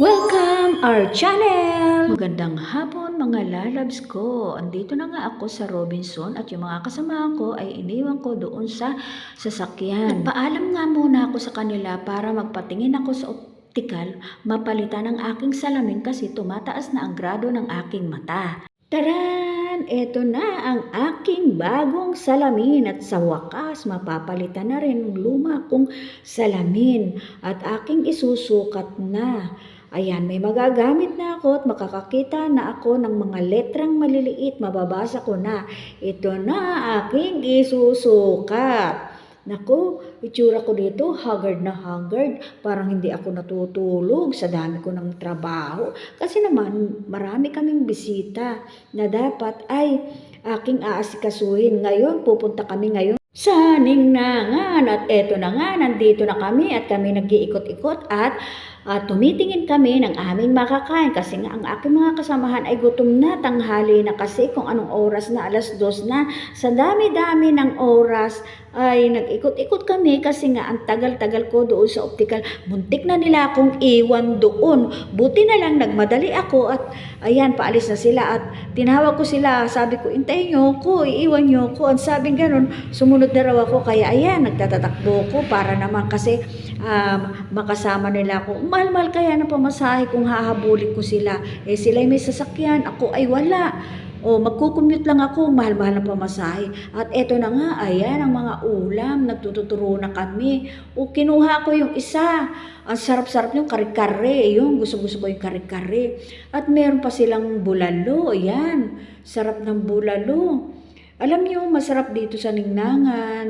Welcome our channel! Magandang hapon mga lalabs ko. Andito na nga ako sa Robinson at yung mga kasamahan ko ay iniwan ko doon sa sasakyan. Nagpaalam nga muna ako sa kanila para magpatingin ako sa optical, mapalitan ang aking salamin kasi tumataas na ang grado ng aking mata. Taran! Ito na ang aking bagong salamin at sa wakas mapapalitan na rin ang luma kong salamin at aking isusukat na. Ayan, may magagamit na ako at makakakita na ako ng mga letrang maliliit. Mababasa ko na. Ito na aking isusukat. Naku, itsura ko dito, haggard na haggard. Parang hindi ako natutulog sa dami ko ng trabaho. Kasi naman, marami kaming bisita na dapat ay aking aasikasuhin. Ngayon, pupunta kami ngayon sa Ningnangan. At eto na nga, nandito na kami at kami nag-iikot-ikot at at tumitingin kami ng aming makakain kasi nga ang aking mga kasamahan ay gutom na tanghali na kasi kung anong oras na alas dos na. Sa dami-dami ng oras ay nag-ikot-ikot kami kasi nga ang tagal-tagal ko doon sa optical. Muntik na nila akong iwan doon. Buti na lang nagmadali ako at ayan paalis na sila at tinawag ko sila. Sabi ko intayin nyo ko iiwan nyo ko ang sabing ganun sumunod na raw ako. Kaya ayan nagtatatakbo ko para naman kasi um, makasama nila ako. Mahal-mahal kaya na pamasahe kung hahabulin ko sila. Eh sila may sasakyan, ako ay wala. O magkukumute lang ako, mahal-mahal na pamasahe. At eto na nga, ayan ang mga ulam, nagtututuro na kami. O kinuha ko yung isa. Ang sarap-sarap yung kare-kare, yung gusto-gusto ko yung kare-kare. At meron pa silang bulalo, ayan. Sarap ng bulalo. Alam niyo, masarap dito sa Ningnangan.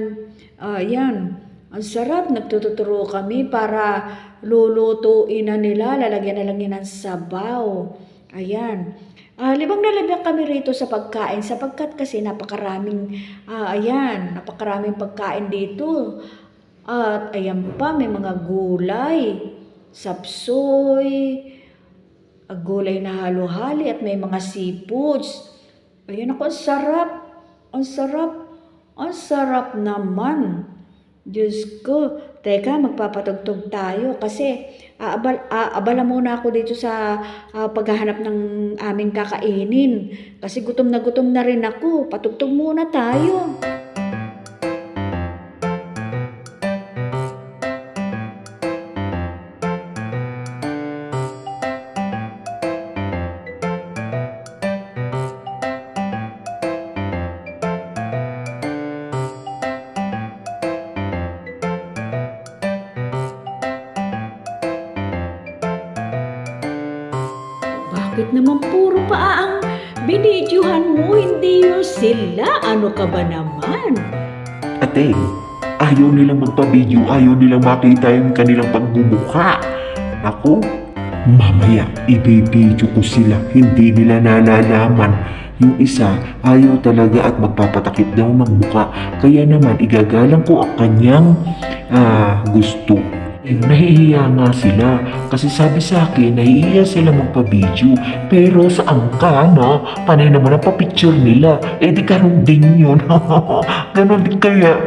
Ayan. Ang sarap, nagtututuro kami para lulutuin na nila, lalagyan na lang yan ng sabaw. Ayan. Ah, libang na libang kami rito sa pagkain sapagkat kasi napakaraming, ah, ayan, napakaraming pagkain dito. At ayan pa, may mga gulay, sapsoy, ah, gulay na halo-hali at may mga seafoods. Ayan ako, ang sarap. Ang sarap. Ang sarap naman. Diyos ko. Teka, magpapatugtog tayo kasi aabal, aabala muna ako dito sa ah, paghahanap ng aming kakainin. Kasi gutom na gutom na rin ako. Patugtog muna tayo. Bakit naman puro pa ang binidyohan mo? Hindi yun sila. Ano ka ba naman? Ate, ayaw nilang magpa-video, ayaw nilang makita yung kanilang pagmumukha. Ako, mamaya ibibidyo ko sila, hindi nila nalalaman. Yung isa, ayaw talaga at magpapatakip daw ng mukha. Kaya naman, igagalang ko ang kanyang ah, gusto. Nahihiya nga sila kasi sabi sa akin nahihiya sila magpa-video pero sa angka no panay naman ang pa-picture nila eh di karoon din yun ganon din kaya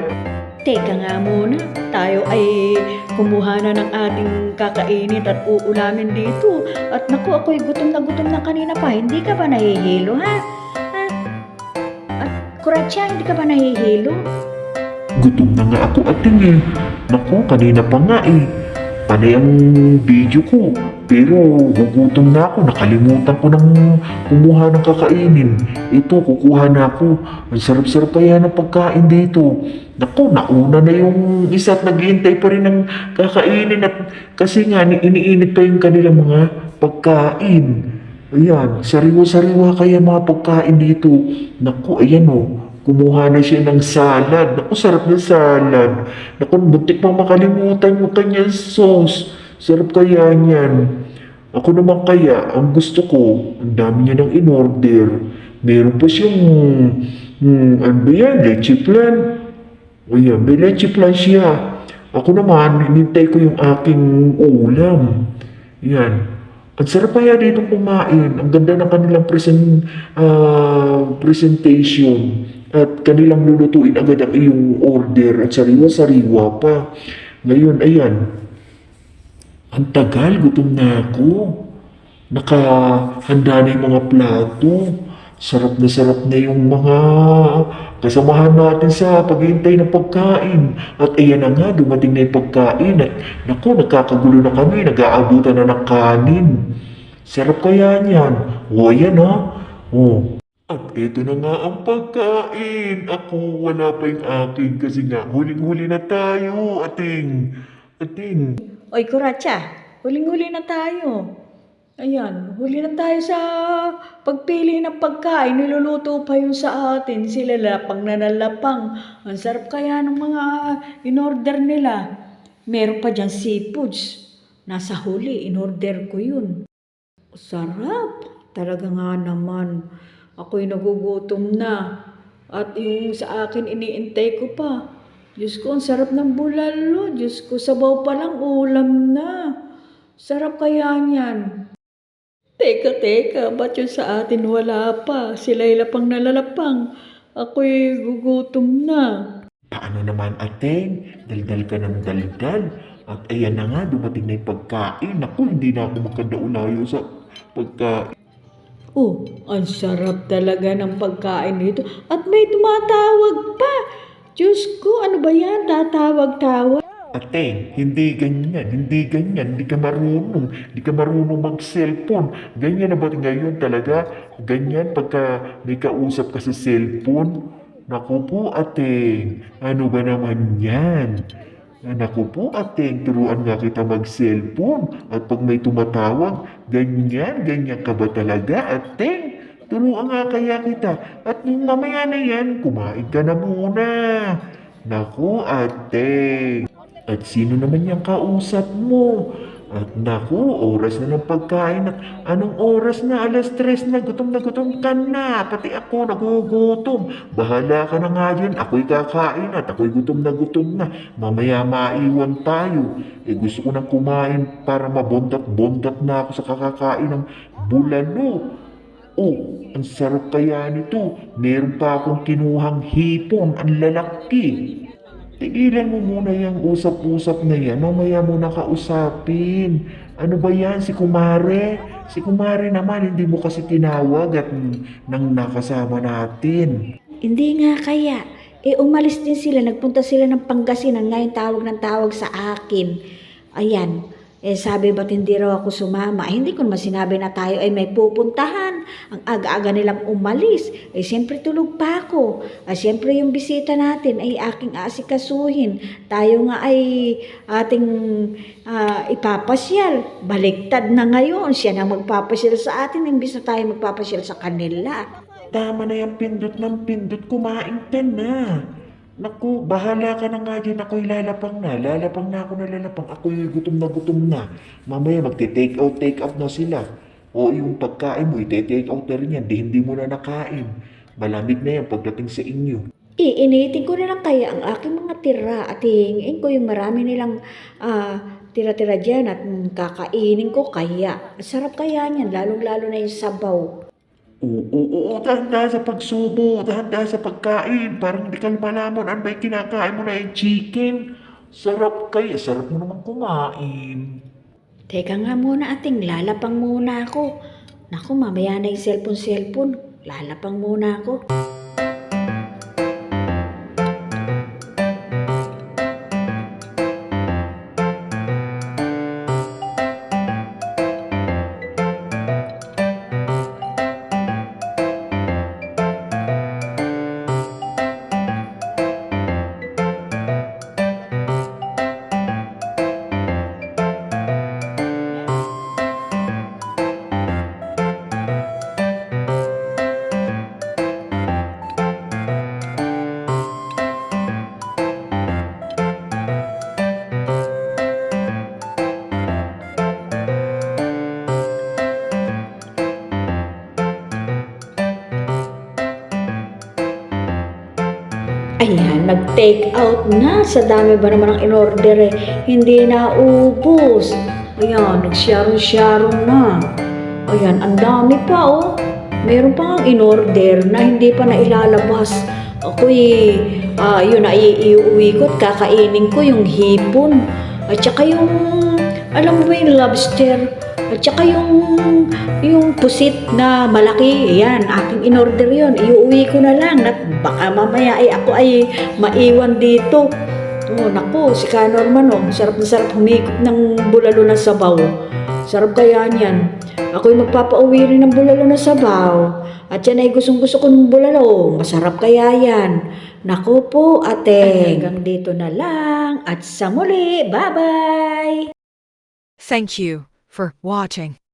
Teka nga muna, tayo ay kumuha na ng ating kakainin at uulamin dito. At naku, ako'y gutom na gutom na kanina pa. Hindi ka ba nahihilo, ha? ha? At kuratsa, hindi ka ba nahihilo? Gutom na nga ako ating eh. Naku, kanina pa nga eh. Panay ang video ko. Pero gugutom na ako. Nakalimutan ko nang kumuha ng kakainin. Ito, kukuha na ako. Ang sarap-sarap pa yan ang pagkain dito. Naku, nauna na yung isa at naghihintay pa rin ng kakainin. At kasi nga, ni- iniinit pa yung kanilang mga pagkain. Ayan, sariwa-sariwa kaya mga pagkain dito. Naku, ayan o. Kumuha na siya ng salad. Naku, sarap ng salad. Naku, buntik pa makalimutan yung kanyang sauce. Sarap kaya niyan. Ako naman kaya, ang gusto ko, ang dami niya ng in-order. Meron pa siyang, hmm, ano ba yan, leche plan. O yan, may leche plan siya. Ako naman, hinintay ko yung aking ulam. Yan. Ang sarap kaya dito kumain. Ang ganda ng kanilang present, ah, presentation. At kanilang lulutuin agad ang iyong order at sariwa-sariwa pa. Ngayon, ayan. Ang tagal, gutom na ako. Nakahanda na yung mga plato. Sarap na sarap na yung mga kasamahan natin sa paghihintay ng pagkain. At ayan na nga, dumating na yung pagkain. At naku, nagkakagulo na kami. Nag-aabutan na ng kanin. Sarap kaya niyan. O, ayan ha. O. At ito na nga ang pagkain. Ako, wala pa yung akin kasi nga, huling-huli na tayo, ating. Ating. Oy, Kuratsa, huling-huli na tayo. Ayan, huli na tayo sa pagpili ng pagkain. Niluluto pa yun sa atin. Sila lapang na nalapang. Ang sarap kaya ng mga in-order nila. Meron pa dyan seafoods. Nasa huli, in-order ko yun. Sarap. Talaga nga naman. Ako'y nagugutom na. At yung sa akin, iniintay ko pa. Diyos ko, ang sarap ng bulalo. Diyos ko, sabaw pa lang, ulam na. Sarap kaya niyan. Teka, teka, ba't yung sa atin wala pa? Sila'y lapang nalalapang. Ako'y gugutom na. Paano naman ating? Daldal ka ng daldal. At ayan na nga, dumating na yung pagkain. Naku, hindi na ako magkadaulayo sa pagkain. Oh, ang sarap talaga ng pagkain dito. At may tumatawag pa. Diyos ko, ano ba yan? Tatawag-tawag. Ateng, hindi ganyan, hindi ganyan, hindi ka marunong, hindi ka marunong mag-cellphone. Ganyan na ba ngayon talaga? Ganyan pagka may kausap ka sa cellphone? Naku po, ateng, ano ba naman yan? Naku po, ateng, turuan nga kita mag-cellphone. At pag may tumatawag, ganyan, ganyan ka ba talaga, ateng? Turuan nga kaya kita. At yung mamaya na yan, kumain ka na muna. Naku, ateng. At sino naman yung kausap mo? At naku, oras na ng pagkain. Anong oras na? Alas tres na. Gutom na gutom ka na. Pati ako nagugutom. Bahala ka na nga dyan. Ako'y kakain at ako'y gutom na gutom na. Mamaya maiwan tayo. Eh gusto ko nang kumain para mabondat-bondat na ako sa kakakain ng bulalo. Oh, ang sarap kaya nito. Meron pa akong kinuhang hipon. Ang lalaki. Tigilan mo muna yung usap-usap na yan. Mamaya mo nakausapin. Ano ba yan? Si Kumare? Si Kumare naman, hindi mo kasi tinawag at nang nakasama natin. Hindi nga kaya. Eh, umalis din sila. Nagpunta sila ng Pangasinan. Ngayon tawag ng tawag sa akin. Ayan. Eh, sabi ba't hindi raw ako sumama? Eh, hindi ko naman sinabi na tayo ay may pupuntahan. Ang aga-aga nilang umalis. Eh, siyempre tulog pa ako. Ah, siyempre yung bisita natin ay aking asikasuhin. Tayo nga ay ating ah, ipapasyal. Baliktad na ngayon. Siya na magpapasyal sa atin. Imbis na tayo magpapasyal sa kanila. Tama na yung pindot ng pindot, kumain ka na. Naku, bahala ka na nga dyan. Ako'y lalapang na. Lalapang na ako na lalapang. Ako'y gutom na gutom na. Mamaya magte-take out, take out na sila. O yung pagkain mo, ite-take out na rin yan. Di hindi mo na nakain. Malamig na yan pagdating sa inyo. Iinitin ko na lang kaya ang aking mga tira at hingin ko yung marami nilang ah, tira-tira dyan at kakainin ko kaya. Sarap kaya niyan, lalong-lalo na yung sabaw. Oo, oo, oo, dahan sa pagsubo, dahan sa pagkain. Parang di ka malaman ano ba yung kinakain mo na yung chicken. Sarap kaya, sarap mo naman kumain. Teka nga muna ating, lalapang muna ako. Naku, mamaya na yung cellphone-cellphone. Lalapang muna ako. Ayan, nag-take out na. Sa dami ba naman ang in-order eh. Hindi na ubos. Ayan, nag-sharon-sharon na. Ayan, ang dami pa oh. Meron pa nga in-order na hindi pa na ilalabas. Ako'y, ah, yun na iuwi ko at kakainin ko yung hipon. At saka yung, alam mo yung lobster? At saka yung, yung pusit na malaki, yan, aking in-order yun. Iuwi ko na lang. At baka mamaya ay ako ay maiwan dito. Oh, naku, si Ka Norman, oh. Sarap na sarap humigop ng bulalo na sabaw. Sarap kaya niyan. Ako'y magpapauwi rin ng bulalo na sabaw. At yan ay gustong gusto ko ng bulalo. Masarap kaya yan. Naku po, ate. Hanggang dito na lang. At sa muli, bye-bye! Thank you for watching.